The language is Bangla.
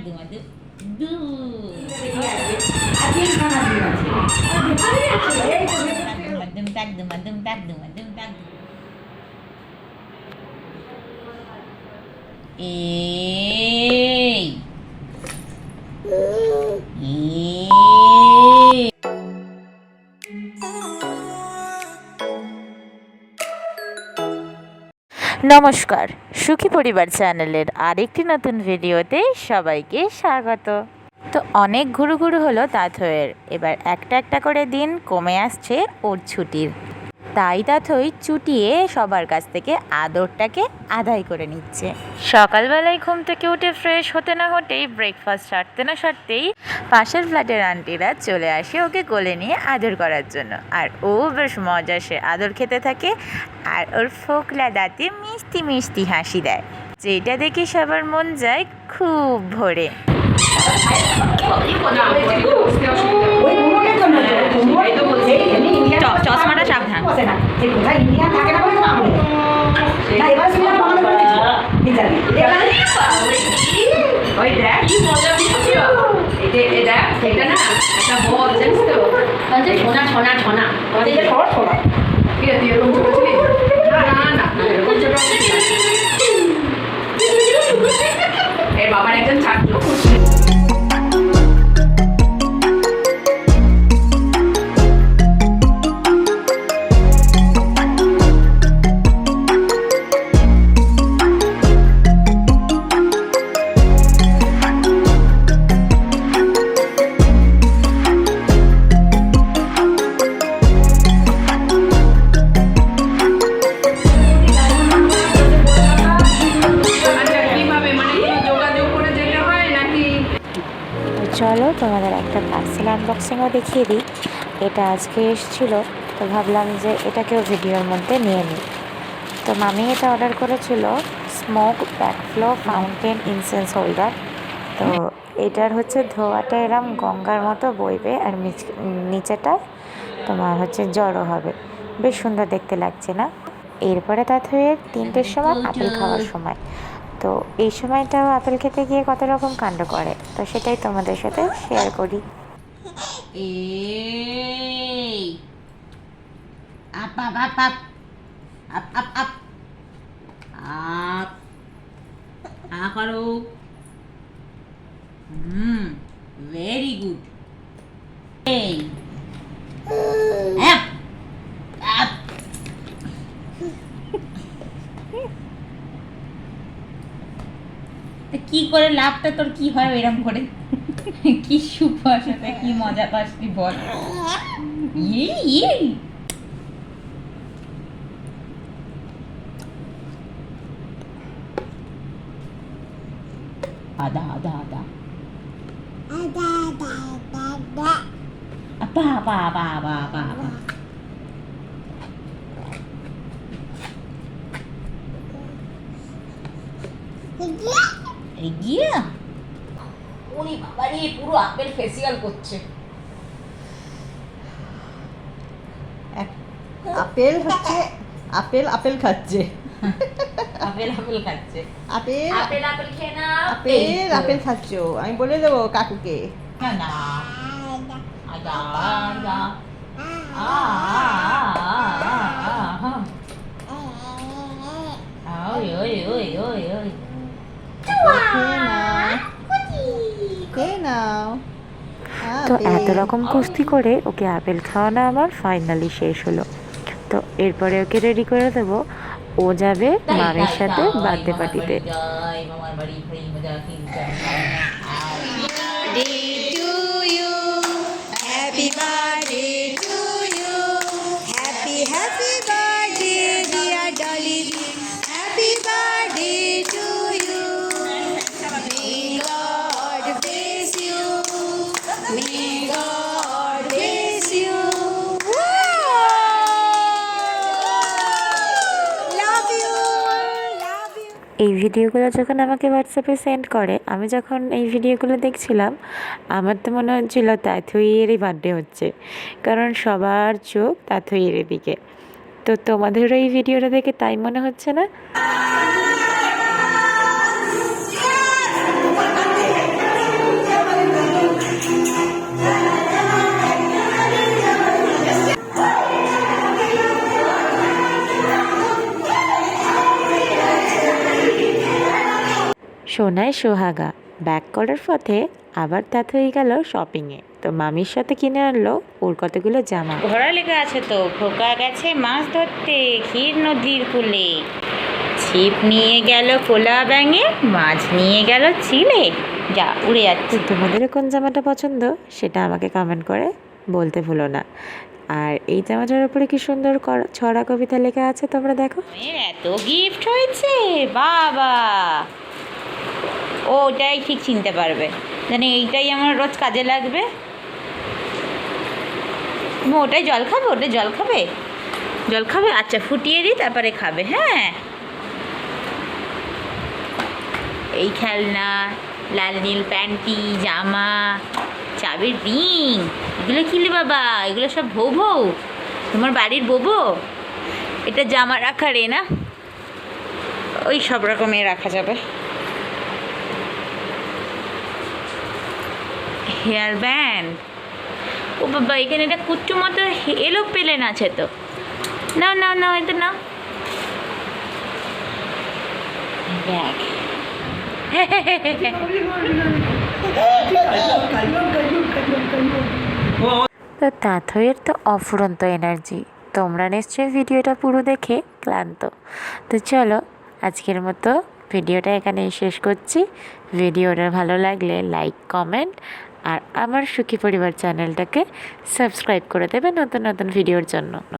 ngadem ngadem Duh. নমস্কার, সুখী পরিবার চ্যানেলের আরেকটি নতুন ভিডিওতে সবাইকে স্বাগত। তো অনেক ঘুরু ঘুরু হলো তাঁতয়ের এবার একটা একটা করে দিন কমে আসছে ওর ছুটির। তাই তাথই চুটিয়ে সবার কাছ থেকে আদরটাকে আদায় করে নিচ্ছে। সকালবেলায় ঘুম থেকে উঠে ফ্রেশ হতে না হতেই ব্রেকফাস্ট সারতে না সারতেই পাশের ফ্ল্যাটের আন্টিরা চলে আসে ওকে কোলে নিয়ে আদর করার জন্য। আর ও বেশ মজা সে আদর খেতে থাকে আর ওর ফোকলা দাঁতে মিষ্টি মিষ্টি হাসি দেয়। যেটা দেখে সবার মন যায় খুব ভরে। এটা এটা না, একটা বল তো বলছে ছোনা ছোনা ছোনা। এরকম ছোট এর বাবার একজন ছাত্র। তোমাদের একটা পার্সেল আনবক্সিংও দেখিয়ে দিই। এটা আজকে এসেছিল, তো ভাবলাম যে এটাকেও ভিডিওর মধ্যে নিয়ে নিই। তো মামি এটা অর্ডার করেছিল smoke backflow fountain incense holder তো এটার হচ্ছে ধোয়াটা এরম গঙ্গার মতো বইবে আর নিচেটা তোমার হচ্ছে জড়ো হবে। বেশ সুন্দর দেখতে লাগছে না? এরপরে তাতে হয়ে তিনটের সময় আপেল খাওয়ার সময়। তো এই সময়টাও আপেল খেতে গিয়ে কত রকম কাণ্ড করে? তো সেটাই তোমাদের সাথে শেয়ার করি। আপ আপ আপ আপ। আপ আপ আপ। আপ। আ হুম ভেরি গুড এই আপ আপ তা কি করে লাভটা তোর কি হয় এরম করে? কি পাস কি মজা পাস তুই বল। ইয়ে ইয়ে। আদা আদা আদা। আপা আপা আপা আপা আপা আপা। এগিয়ে? উনি বাবারে পুরো আপেল ফেসিয়াল করছে। আপেল হচ্ছে আপেল আপেল খাচ্ছে। আপেল আপেল খাচ্ছে। আপেল আপেল আপেল খেয়ে না আপেল আপেল খাচ্ছ। আমি বলে দেবো কাকুকে। না না। আদা আদা আ ওই ওই ওই ওই ওই খেয়ে নাও খেয়ে নাও তো এত রকম কুস্তি করে ওকে আপেল খাওয়ানো আমার ফাইনালি শেষ হলো। তো এরপরে ওকে রেডি করে দেবো। ও যাবে মামের সাথে বার্থডে পার্টিতে এই ভিডিওগুলো যখন আমাকে হোয়াটসঅ্যাপে সেন্ড করে, আমি যখন এই ভিডিওগুলো দেখছিলাম, আমার তো মনে হচ্ছিল তাথুইয়েরই বার্থডে হচ্ছে। কারণ সবার চোখ তাথুইয়ের দিকে তো তোমাদেরও এই ভিডিওটা দেখে তাই মনে হচ্ছে না? সোনায় সোহাগা। ব্যাক করার পথে আবার তাতে হয়ে গেল শপিংয়ে তো মামির সাথে কিনে আনলো ওর কতগুলো জামা। ঘোড়া লেগে আছে তো খোকা গেছে মাছ ধরতে ক্ষীর নদীর কূলে। ছিপ নিয়ে গেল কোলা ব্যাঙে মাছ নিয়ে গেল চিলে যা উড়ে যাচ্ছে। তোমাদের কোন জামাটা পছন্দ? সেটা আমাকে কমেন্ট করে বলতে ভুলো না। আর এই জামাটার উপরে কি সুন্দর ছড়া কবিতা লেখা আছে তোমরা দেখো? এত গিফট হয়েছে বাবা! ও ওটাই ঠিক চিনতে পারবে। জানি এইটাই আমার রোজ কাজে লাগবে। ওটাই জল খাবে, ওটাই জল খাবে? জল খাবে? আচ্ছা ফুটিয়ে দিই, তারপরে খাবে হ্যাঁ? এই খেলনা, লাল নীল প্যান্টি, জামা, চাবির রিং, এগুলো কিলে বাবা? এগুলো সব ভৌ ভৌ তোমার বাড়ির বোবো এটা জামা রাখার না? ওই সব রকমের রাখা যাবে। Hair band? ও বাবা, এখানে এটা কুচ্চু মতো এলো পেলেন আছে তো। না না না, এটা নাও ব্যাগ তো তাঁতয়ের তো অফুরন্ত এনার্জি। তোমরা নিশ্চয়ই ভিডিওটা পুরো দেখে ক্লান্ত। তো চলো, আজকের মতো ভিডিওটা এখানেই শেষ করছি। ভিডিওটা ভালো লাগলে লাইক কমেন্ট আর আমার সুখী পরিবার চ্যানেলটাকে সাবস্ক্রাইব করে দেবে নতুন নতুন ভিডিওর জন্য।